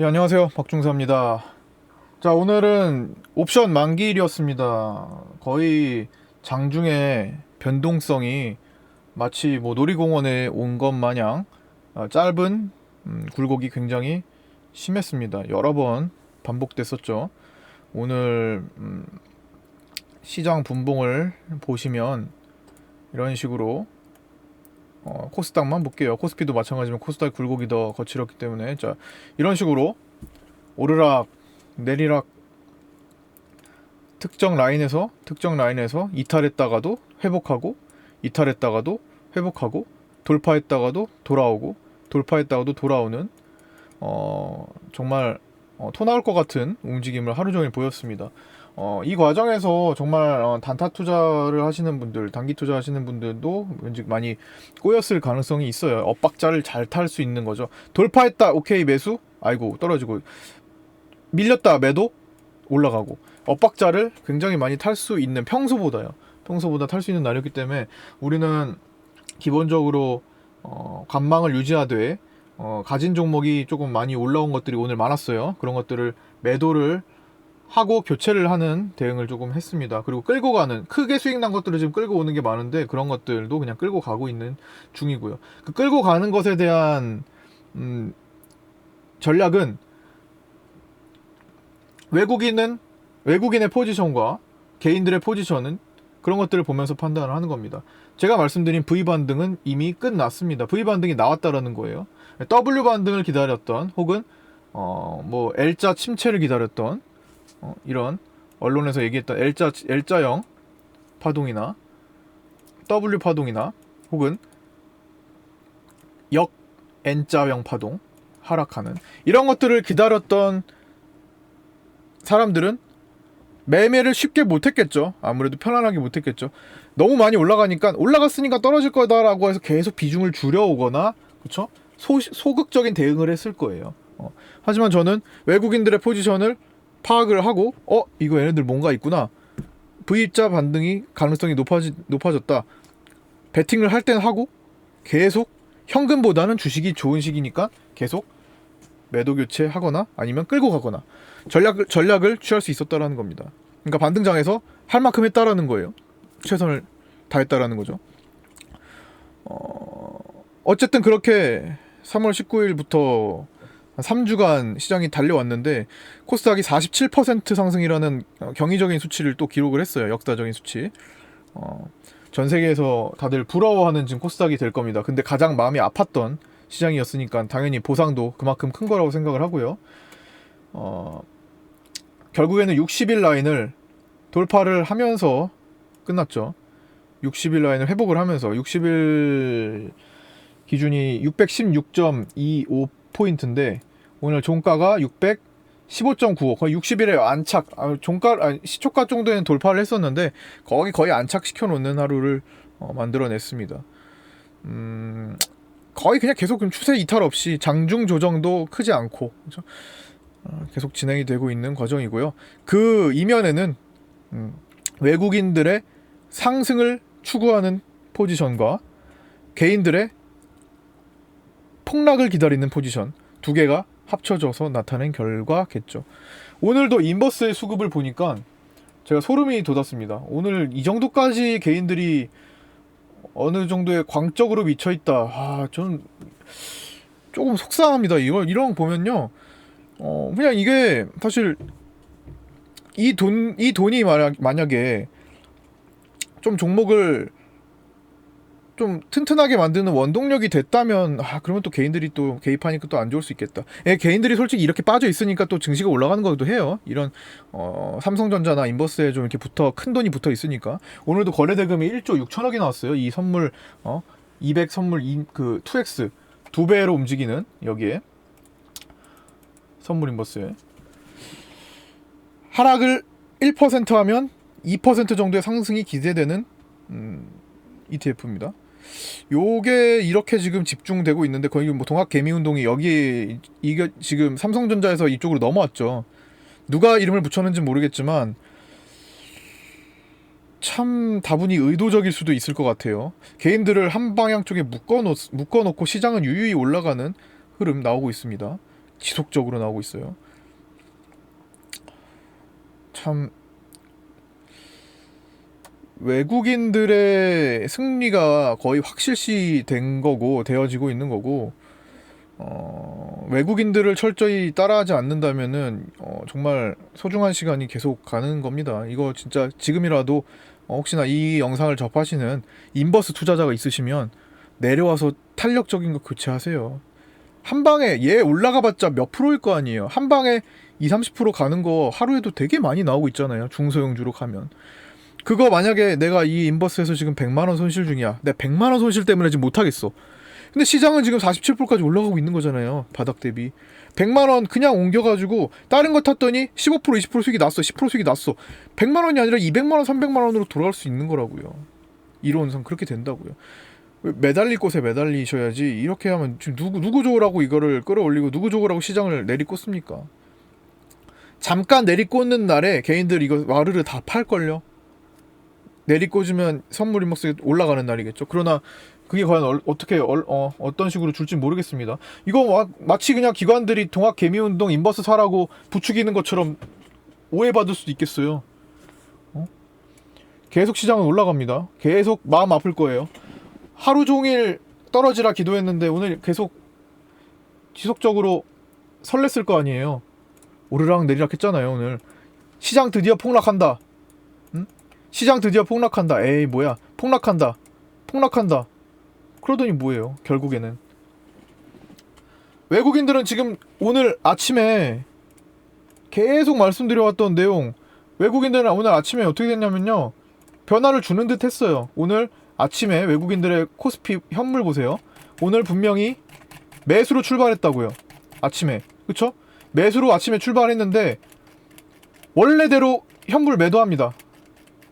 예, 안녕하세요. 박중사입니다. 자, 오늘은 옵션 만기일이었습니다. 거의 장중에 변동성이 마치 뭐 놀이공원에 온 것 마냥 아, 짧은 음, 굴곡이 굉장히 심했습니다. 여러 번 반복됐었죠. 오늘 음, 시장 분봉을 보시면 이런 식으로 어, 코스닥만 볼게요. 코스피도 마찬가지지만 코스닥 굴곡이 더 거칠었기 때문에 자 이런 식으로 오르락 내리락 특정 라인에서 특정 라인에서 이탈했다가도 회복하고 이탈했다가도 회복하고 돌파했다가도 돌아오고 돌파했다가도 돌아오는 어 정말 어, 토 나올 것 같은 움직임을 하루 종일 보였습니다. 어, 이 과정에서 정말 어, 단타 투자를 하시는 분들, 단기 투자 하시는 분들도 왠지 많이 꼬였을 가능성이 있어요. 엇박자를 잘 탈 수 있는 거죠. 돌파했다, 오케이 매수, 아이고 떨어지고 밀렸다 매도 올라가고 엇박자를 굉장히 많이 탈 수 있는 평소보다요. 평소보다 탈 수 있는 날이었기 때문에 우리는 기본적으로 어, 관망을 유지하되 어, 가진 종목이 조금 많이 올라온 것들이 오늘 많았어요. 그런 것들을 매도를 하고 교체를 하는 대응을 조금 했습니다. 그리고 끌고 가는 크게 수익 난 것들을 지금 끌고 오는 게 많은데 그런 것들도 그냥 끌고 가고 있는 중이고요. 그 끌고 가는 것에 대한 음, 전략은 외국인은 외국인의 포지션과 개인들의 포지션은 그런 것들을 보면서 판단을 하는 겁니다. 제가 말씀드린 V 반등은 이미 끝났습니다. V 반등이 나왔다라는 거예요. W 반등을 기다렸던 혹은 어 뭐 L자 침체를 기다렸던 어, 이런 언론에서 얘기했던 L자 L자형 파동이나 W 파동이나 혹은 역 N자형 파동 하락하는 이런 것들을 기다렸던 사람들은 매매를 쉽게 못했겠죠. 아무래도 편안하게 못했겠죠. 너무 많이 올라가니까 올라갔으니까 떨어질 거다라고 해서 계속 비중을 줄여오거나 그렇죠? 소, 소극적인 대응을 했을 거예요. 어. 하지만 저는 외국인들의 포지션을 파악을 하고 어 이거 얘네들 뭔가 있구나 V자 반등이 가능성이 높아지, 높아졌다 베팅을 할 땐 하고 계속 현금보다는 주식이 좋은 시기니까 계속 매도 교체하거나 아니면 끌고 가거나 전략을 전략을 취할 수 있었다라는 겁니다. 그러니까 반등장에서 할 만큼 했다라는 거예요. 최선을 다했다라는 거죠. 어, 어쨌든 그렇게 3월 19일부터 한 3주간 시장이 달려왔는데 코스닥이 47% 상승이라는 어, 경이적인 수치를 또 기록을 했어요. 역사적인 수치. 어, 전 세계에서 다들 부러워하는 지금 코스닥이 될 겁니다. 근데 가장 마음이 아팠던 시장이었으니까 당연히 보상도 그만큼 큰 거라고 생각을 하고요. 어, 결국에는 60일 라인을 돌파를 하면서 끝났죠. 60일 라인을 회복을 하면서 60일 기준이 616.25 포인트인데 오늘 종가가 615.95 거의 60일에 안착 아, 종가 아니, 시초가 정도에는 돌파를 했었는데 거기 거의 안착시켜 놓는 하루를 어, 만들어냈습니다. 음, 거의 그냥 계속 좀 추세 이탈 없이 장중 조정도 크지 않고 그렇죠? 어, 계속 진행이 되고 있는 과정이고요. 그 이면에는 음, 외국인들의 상승을 추구하는 포지션과 개인들의 폭락을 기다리는 포지션 두 개가 합쳐져서 나타낸 결과겠죠. 오늘도 인버스의 수급을 보니까 제가 소름이 돋았습니다. 오늘 이 정도까지 개인들이 어느 정도의 광적으로 미쳐 있다. 아, 저는 조금 속상합니다. 이걸 이런 거 보면요. 어, 그냥 이게 사실 이 돈 이 돈이 만약 만약에 좀 종목을 좀 튼튼하게 만드는 원동력이 됐다면 아 그러면 또 개인들이 또 개입하니까 또 안 좋을 수 있겠다. 예, 개인들이 솔직히 이렇게 빠져 있으니까 또 증시가 올라가는 것도 해요. 이런 어, 삼성전자나 인버스에 좀 이렇게 붙어 큰 돈이 붙어 있으니까 오늘도 거래 대금이 1조 6천억이 나왔어요. 이 선물 어 200 선물 이, 그 2x 두 배로 움직이는 여기에 선물 인버스에 하락을 1% 하면 2% 정도의 상승이 기대되는 음, ETF입니다. 요게 이렇게 지금 집중되고 있는데 거의 뭐 동학 개미 운동이 여기 이게 지금 삼성전자에서 이쪽으로 넘어왔죠. 누가 이름을 붙였는지 모르겠지만 참 다분히 의도적일 수도 있을 것 같아요. 개인들을 한 방향 쪽에 묶어놓, 묶어놓고 시장은 유유히 올라가는 흐름 나오고 있습니다. 지속적으로 나오고 있어요. 참 외국인들의 승리가 거의 확실시 된 거고 되어지고 있는 거고 어, 외국인들을 철저히 따라하지 않는다면은 어, 정말 소중한 시간이 계속 가는 겁니다. 이거 진짜 지금이라도 어, 혹시나 이 영상을 접하시는 인버스 투자자가 있으시면 내려와서 탄력적인 거 교체하세요. 한 방에 얘 올라가봤자 몇 프로일 거 아니에요. 한 방에 2, 30% 가는 거 하루에도 되게 많이 나오고 있잖아요. 중소형주로 가면. 그거 만약에 내가 이 인버스에서 지금 100만 원 손실 중이야. 내가 100만 원 손실 때문에 지금 못 하겠어. 근데 시장은 지금 47%까지 올라가고 있는 거잖아요. 바닥 대비. 100만 원 그냥 옮겨 가지고 다른 거 탔더니 15% 20% 수익이 났어. 10% 수익이 났어. 100만 원이 아니라 200만 원, 300만 원으로 돌아갈 수 있는 거라고요. 이론상 그렇게 된다고요. 왜 매달릴 곳에 매달리셔야지 이렇게 하면 지금 누구 누구 좋으라고 이거를 끌어올리고 누구 좋으라고 시장을 내리꽂습니까? 잠깐 내리꽂는 날에 개인들 이거 와르르 다 팔걸요. 내리꽂으면 선물 인목스 올라가는 날이겠죠. 그러나 그게 과연 얼- 어떻게 얼- 어, 어떤 식으로 줄지 모르겠습니다. 이거 마, 마치 그냥 기관들이 동학 개미 운동 인버스 사라고 부추기는 것처럼 오해받을 수도 있겠어요. 어? 계속 시장은 올라갑니다. 계속 마음 아플 거예요. 하루 종일 떨어지라 기도했는데 오늘 계속 지속적으로 설렜을 거 아니에요. 오르락 내리락 했잖아요 오늘. 시장 드디어 폭락한다. 응? 시장 드디어 폭락한다. 에이 뭐야 폭락한다. 폭락한다. 그러더니 뭐예요 결국에는. 외국인들은 지금 오늘 아침에 계속 말씀드려왔던 내용 외국인들은 오늘 아침에 어떻게 됐냐면요 변화를 주는 듯 했어요 오늘 아침에 외국인들의 코스피 현물 보세요 오늘 분명히 매수로 출발했다고요 아침에 그쵸? 매수로 아침에 출발했는데 원래대로 현물 매도합니다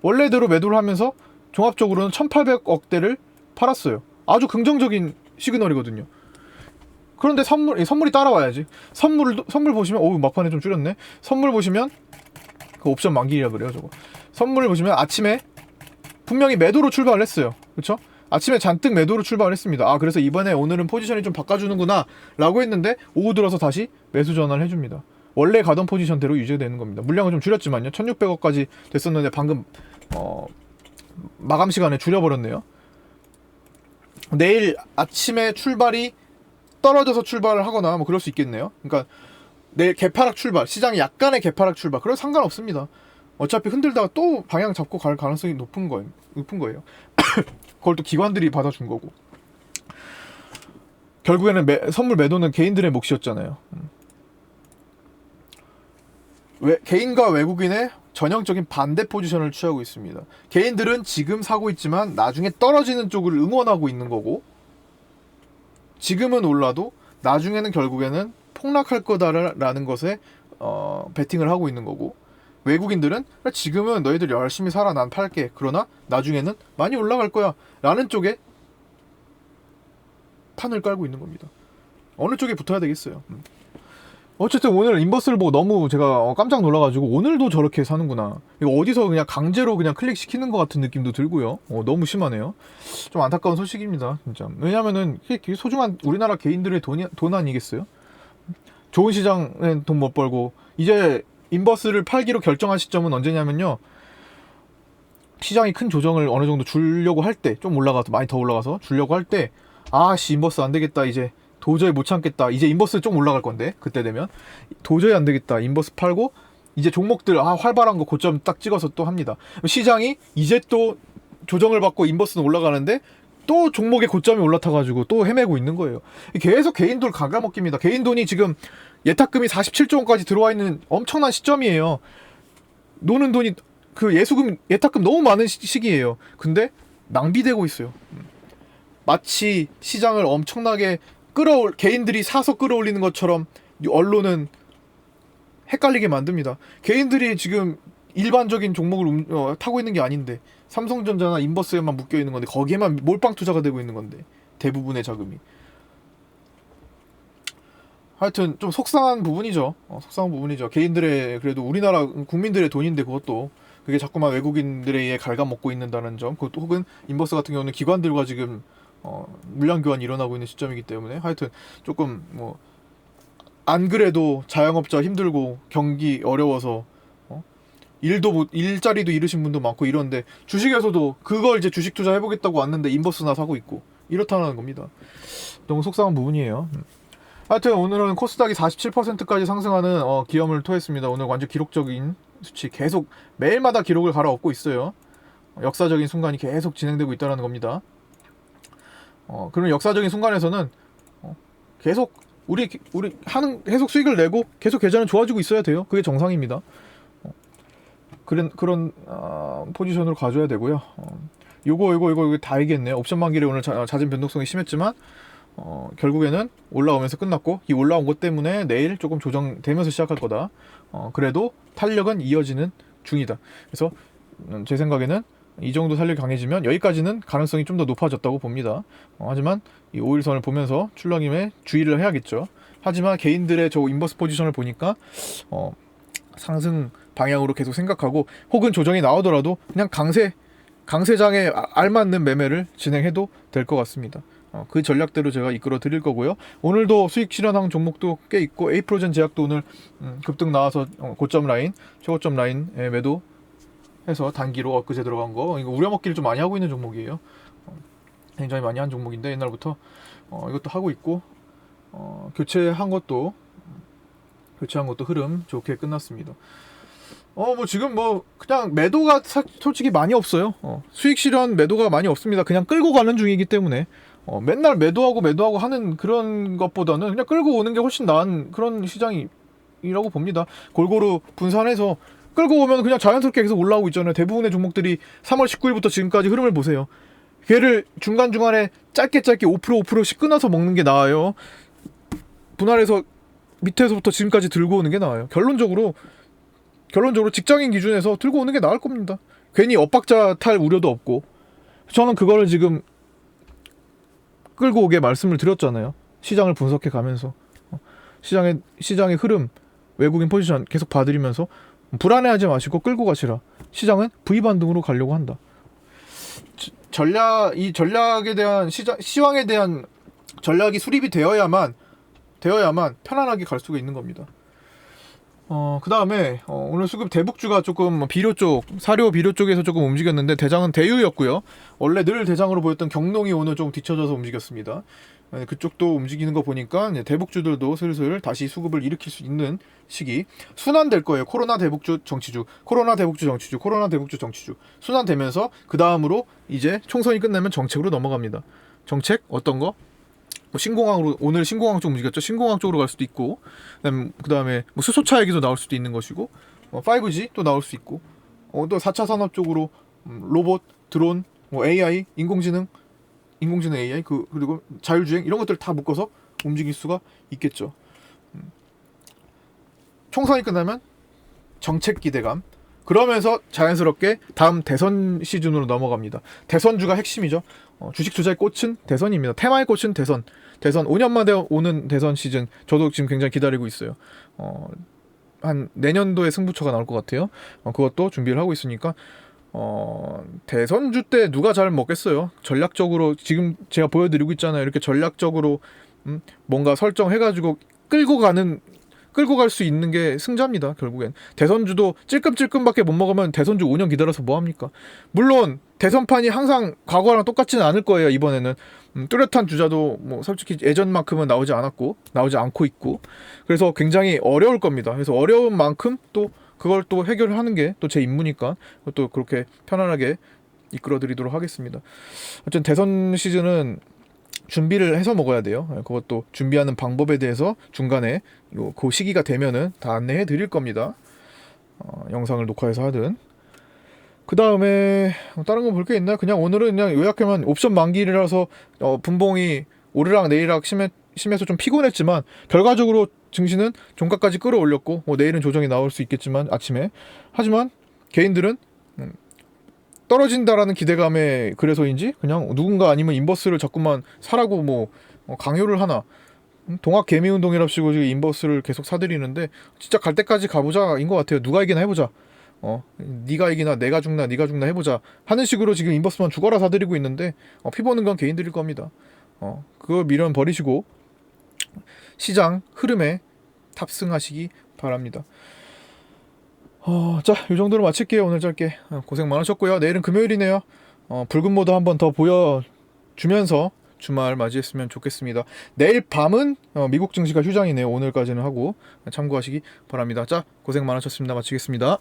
원래대로 매도를 하면서 종합적으로는 1800억대를 팔았어요 아주 긍정적인 시그널이거든요 그런데 선물 이 선물이 따라와야지. 선물 선물 보시면 어우 막판에 좀 줄였네. 선물 보시면 그 옵션 만기라 그래요 저거. 선물을 보시면 아침에 분명히 매도로 출발을 했어요. 그렇죠? 아침에 잔뜩 매도로 출발을 했습니다. 아 그래서 이번에 오늘은 포지션이 좀 바꿔주는구나라고 했는데 오후 들어서 다시 매수 전환을 해줍니다. 원래 가던 포지션대로 유지되는 겁니다. 물량은 좀 줄였지만요. 1,600억까지 됐었는데 방금 어, 마감 시간에 줄여버렸네요. 내일 아침에 출발이 떨어져서 출발을 하거나 뭐 그럴 수 있겠네요. 그러니까 내일 개파락 출발, 시장이 약간의 개파락 출발, 그럼 상관없습니다. 어차피 흔들다가 또 방향 잡고 갈 가능성이 높은 거예요. 높은 거예요. 그걸 또 기관들이 받아준 거고. 결국에는 매, 선물 매도는 개인들의 몫이었잖아요. 음. 외, 개인과 외국인의 전형적인 반대 포지션을 취하고 있습니다. 개인들은 지금 사고 있지만 나중에 떨어지는 쪽을 응원하고 있는 거고, 지금은 올라도 나중에는 결국에는 폭락할 거다라는 것에 어, 베팅을 하고 있는 거고 외국인들은 지금은 너희들 열심히 살아 난 팔게 그러나 나중에는 많이 올라갈 거야 라는 쪽에 판을 깔고 있는 겁니다 어느 쪽에 붙어야 되겠어요 음. 어쨌든 오늘 인버스를 보고 너무 제가 어, 깜짝 놀라가지고 오늘도 저렇게 사는구나. 이거 어디서 그냥 강제로 그냥 클릭시키는 것 같은 느낌도 들고요. 어, 너무 심하네요. 좀 안타까운 소식입니다 진짜. 왜냐면은 이게 소중한 우리나라 개인들의 돈이, 돈 아니겠어요? 좋은 시장에 돈 못 벌고 이제 인버스를 팔기로 결정한 시점은 언제냐면요. 시장이 큰 조정을 어느 정도 주려고 할 때 좀 올라가서 많이 더 올라가서 주려고 할 때 아씨 인버스 안 되겠다 이제 도저히 못 참겠다 이제 인버스 좀 올라갈 건데 그때 되면 도저히 안 되겠다 인버스 팔고 이제 종목들 아 활발한 거 고점 딱 찍어서 또 합니다 시장이 이제 또 조정을 받고 인버스는 올라가는데 또 종목의 고점이 올라타가지고 또 헤매고 있는 거예요. 계속 개인 돈 갉아먹깁니다. 개인 돈이 지금 예탁금이 47조 원까지 들어와 있는 엄청난 시점이에요. 노는 돈이 그 예수금 예탁금 너무 많은 시- 시기예요. 근데 낭비되고 있어요. 음. 마치 시장을 엄청나게 끌어올 개인들이 사서 끌어올리는 것처럼 언론은 헷갈리게 만듭니다. 개인들이 지금 일반적인 종목을 움- 어, 타고 있는 게 아닌데 삼성전자나 인버스에만 묶여 있는 건데 거기에만 몰빵 투자가 되고 있는 건데 대부분의 자금이 하여튼 좀 속상한 부분이죠. 어, 속상한 부분이죠. 개인들의 그래도 우리나라 국민들의 돈인데 그것도 그게 자꾸만 외국인들에 의해 갉아먹고 있는다는 점, 그것도 혹은 인버스 같은 경우는 기관들과 지금 어, 물량 교환이 일어나고 있는 시점이기 때문에 하여튼 조금 뭐 안 그래도 자영업자 힘들고 경기 어려워서 어? 일도 못 일자리도 잃으신 분도 많고 이런데 주식에서도 그걸 이제 주식 투자 해보겠다고 왔는데 인버스나 사고 있고 이렇다는 겁니다. 너무 속상한 부분이에요. 음. 하여튼 오늘은 코스닥이 47%까지 상승하는 어, 기염을 토했습니다. 오늘 완전 기록적인 수치 계속 매일마다 기록을 갈아엎고 있어요. 어, 역사적인 순간이 계속 진행되고 있다는 겁니다. 어, 그런 역사적인 순간에서는 어, 계속 우리 우리 하는 계속 수익을 내고 계속 계좌는 좋아지고 있어야 돼요. 그게 정상입니다. 어, 그런 그런 어, 포지션으로 가져야 되고요. 어, 요거 요거 요거 다 알겠네요. 옵션 만기를 오늘 자, 잦은 변동성이 심했지만 어, 결국에는 올라오면서 끝났고 이 올라온 것 때문에 내일 조금 조정되면서 시작할 거다. 어, 그래도 탄력은 이어지는 중이다. 그래서 음, 제 생각에는 이 정도 탄력이 강해지면 여기까지는 가능성이 좀 더 높아졌다고 봅니다. 어, 하지만 이 5일선을 보면서 출렁임에 주의를 해야겠죠. 하지만 개인들의 저 인버스 포지션을 보니까 어, 상승 방향으로 계속 생각하고 혹은 조정이 나오더라도 그냥 강세 강세장에 아- 알맞는 매매를 진행해도 될 것 같습니다. 어, 그 전략대로 제가 이끌어 드릴 거고요. 오늘도 수익 실현한 종목도 꽤 있고 에이프로젠 제약도 오늘 음, 급등 나와서 어, 고점 라인, 최고점 라인에 매도 해서 단기로 엊그제 들어간 거 이거 우려먹기를 좀 많이 하고 있는 종목이에요. 어, 굉장히 많이 한 종목인데 옛날부터 어, 이것도 하고 있고 어, 교체한 것도 교체한 것도 흐름 좋게 끝났습니다. 어 뭐 지금 뭐 그냥 매도가 사- 솔직히 많이 없어요. 어, 수익 실현 매도가 많이 없습니다. 그냥 끌고 가는 중이기 때문에 어, 맨날 매도하고 매도하고 하는 그런 것보다는 그냥 끌고 오는 게 훨씬 나은 그런 시장이라고 봅니다. 골고루 분산해서 끌고 오면 그냥 자연스럽게 계속 올라오고 있잖아요. 대부분의 종목들이 3월 19일부터 지금까지 흐름을 보세요. 걔를 중간중간에 짧게 짧게 5% 5%씩 끊어서 먹는 게 나아요. 분할해서 밑에서부터 지금까지 들고 오는 게 나아요. 결론적으로 결론적으로 직장인 기준에서 들고 오는 게 나을 겁니다. 괜히 엇박자 탈 우려도 없고 저는 그거를 지금 끌고 오게 말씀을 드렸잖아요. 시장을 분석해 가면서 어, 시장의 시장의 흐름 외국인 포지션 계속 봐드리면서 불안해하지 마시고 끌고 가시라. 시장은 V 반등으로 가려고 한다. 저- 전략 이 전략에 대한 시장 시황에 대한 전략이 수립이 되어야만 되어야만 편안하게 갈 수가 있는 겁니다. 어, 그 다음에, 어, 오늘 수급 대북주가 조금 뭐 비료 쪽, 사료 비료 쪽에서 조금 움직였는데, 대장은 대유였고요. 원래 늘 대장으로 보였던 경농이 오늘 좀 뒤쳐져서 움직였습니다. 네, 그쪽도 움직이는 거 보니까 대북주들도 슬슬 다시 수급을 일으킬 수 있는 시기. 순환될 거예요. 코로나 대북주 정치주, 코로나 대북주 정치주, 코로나 대북주 정치주. 순환되면서, 그 다음으로 이제 총선이 끝나면 정책으로 넘어갑니다. 정책? 어떤 거? 뭐 신공항으로 오늘 신공항 쪽 움직였죠. 신공항 쪽으로 갈 수도 있고, 그다음 그다음에 뭐 수소차 얘기도 나올 수도 있는 것이고, 어, 5G 또 나올 수 있고, 어, 또 4차 산업 쪽으로 음, 로봇, 드론, 뭐 AI, 인공지능, 인공지능 AI 그 그리고 자율주행 이런 것들 다 묶어서 움직일 수가 있겠죠. 음. 총선이 끝나면 정책 기대감. 그러면서 자연스럽게 다음 대선 시즌으로 넘어갑니다. 대선주가 핵심이죠. 어, 주식 투자의 꽃은 대선입니다. 테마의 꽃은 대선. 대선 5년 만에 오는 대선 시즌. 저도 지금 굉장히 기다리고 있어요. 어, 한 내년도에 승부처가 나올 것 같아요. 어, 그것도 준비를 하고 있으니까 어, 대선주 때 누가 잘 먹겠어요. 전략적으로 지금 제가 보여드리고 있잖아요. 이렇게 전략적으로 음, 뭔가 설정해가지고 끌고 가는 끌고 갈 수 있는 게 승자입니다. 결국엔 대선주도 찔끔찔끔밖에 못 먹으면 대선주 5년 기다려서 뭐 합니까? 물론 대선판이 항상 과거랑 똑같지는 않을 거예요. 이번에는 음, 뚜렷한 주자도 뭐 솔직히 예전만큼은 나오지 않았고 나오지 않고 있고 그래서 굉장히 어려울 겁니다. 그래서 어려운 만큼 또 그걸 또 해결하는 게 또 제 임무니까 또 그렇게 편안하게 이끌어드리도록 하겠습니다. 어쨌든 대선 시즌은 준비를 해서 먹어야 돼요. 예, 그것도 준비하는 방법에 대해서 중간에 요, 그 시기가 되면은 다 안내해 드릴 겁니다. 어, 영상을 녹화해서 하든. 그 다음에 다른 거 볼 게 있나요? 그냥 오늘은 그냥 요약하면 옵션 만기라서 어, 분봉이 오르락 내리락 심해, 심해서 좀 피곤했지만 결과적으로 증시는 종가까지 끌어올렸고 뭐 내일은 조정이 나올 수 있겠지만 아침에 하지만 개인들은 음, 떨어진다라는 기대감에 그래서인지 그냥 누군가 아니면 인버스를 자꾸만 사라고 뭐 어, 강요를 하나 음, 동학 개미 운동이랍시고 지금 인버스를 계속 사들이는데 진짜 갈 때까지 가보자인 것 같아요. 누가 이기나 해보자. 어, 네가 이기나 내가 죽나 네가 죽나 해보자 하는 식으로 지금 인버스만 죽어라 사들이고 있는데 어, 피 보는 건 개인들일 겁니다. 어, 그거 미련 버리시고 시장 흐름에 탑승하시기 바랍니다. 어, 자, 이 정도로 마칠게요. 오늘 짧게 어, 고생 많으셨고요. 내일은 금요일이네요. 어, 붉은 모드 한번 더 보여주면서 주말 맞이했으면 좋겠습니다. 내일 밤은 어, 미국 증시가 휴장이네요. 오늘까지는 하고 참고하시기 바랍니다. 자, 고생 많으셨습니다. 마치겠습니다.